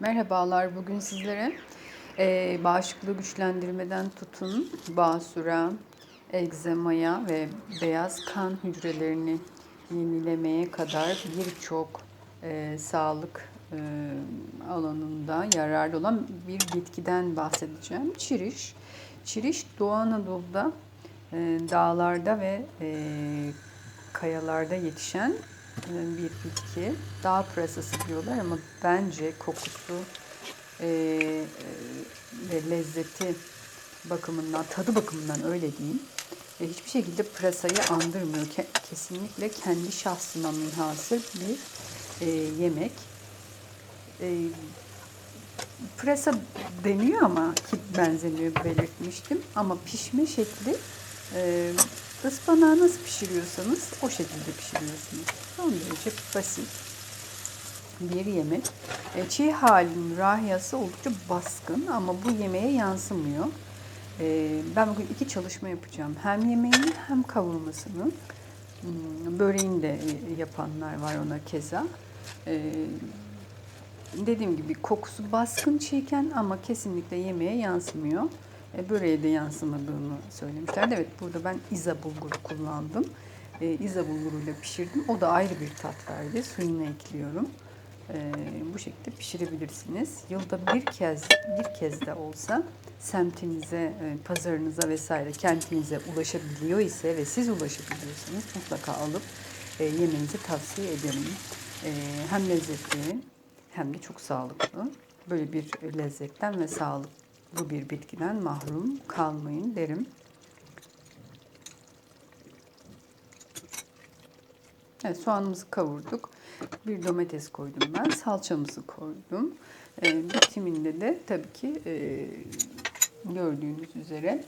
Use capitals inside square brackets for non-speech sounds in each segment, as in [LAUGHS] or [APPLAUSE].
Merhabalar, bugün sizlere e, bağışıklığı güçlendirmeden tutun, basura, egzamaya ve beyaz kan hücrelerini yenilemeye kadar birçok e, sağlık e, alanında yararlı olan bir bitkiden bahsedeceğim. Çiriş. Çiriş Doğu Anadolu'da e, dağlarda ve e, kayalarda yetişen e, bir bitki. Dağ pırasası diyorlar ama bence kokusu e, e, ve lezzeti bakımından, tadı bakımından öyle diyeyim. E, hiçbir şekilde pırasayı andırmıyor. Ke- kesinlikle kendi şahsına münhasır bir e, yemek. E, pırasa deniyor ama ki benzemiyor belirtmiştim. Ama pişme şekli e, ıspanağı nasıl pişiriyorsanız o şekilde pişiriyorsunuz. Son derece basit bir yemek. E, çiğ halinin rahiyası oldukça baskın ama bu yemeğe yansımıyor. E, ben bugün iki çalışma yapacağım. Hem yemeğini hem kavurmasını. Hmm, Böreğini de e, yapanlar var ona keza. E, dediğim gibi kokusu baskın çiğken ama kesinlikle yemeğe yansımıyor. E, böreğe de yansımadığını söylemişlerdi. Evet burada ben iza bulguru kullandım. E, iza bulguruyla pişirdim. O da ayrı bir tat verdi. Suyunu ekliyorum. E, bu şekilde pişirebilirsiniz. Yılda bir kez bir kez de olsa semtinize, e, pazarınıza vesaire kentinize ulaşabiliyor ise ve siz ulaşabiliyorsanız mutlaka alıp e, yemenizi tavsiye ederim. E, hem lezzetli hem de çok sağlıklı. Böyle bir lezzetten ve sağlıklı bir bitkiden mahrum kalmayın derim. Evet, soğanımızı kavurduk. Bir domates koydum ben. Salçamızı koydum. E, bitiminde de tabii ki e, gördüğünüz üzere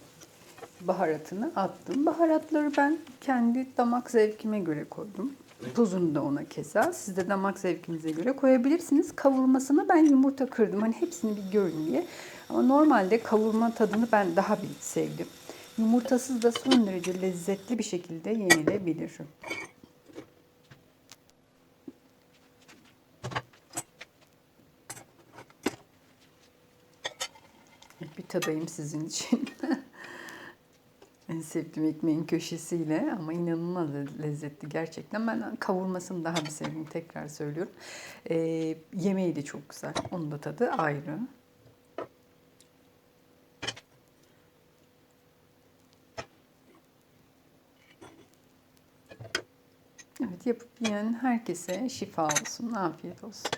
baharatını attım. Baharatları ben kendi damak zevkime göre koydum. Tuzunu da ona keza. Siz de damak zevkinize göre koyabilirsiniz. Kavurmasına ben yumurta kırdım. Hani hepsini bir görün diye. Ama normalde kavurma tadını ben daha bir sevdim. Yumurtasız da son derece lezzetli bir şekilde yenilebilir. Bir tadayım sizin için. [LAUGHS] en sevdiğim ekmeğin köşesiyle ama inanılmaz lezzetli gerçekten. Ben kavurmasını daha bir sevdim tekrar söylüyorum. Ee, yemeği de çok güzel. Onun da tadı ayrı. Evet yapıp yiyen herkese şifa olsun, afiyet olsun.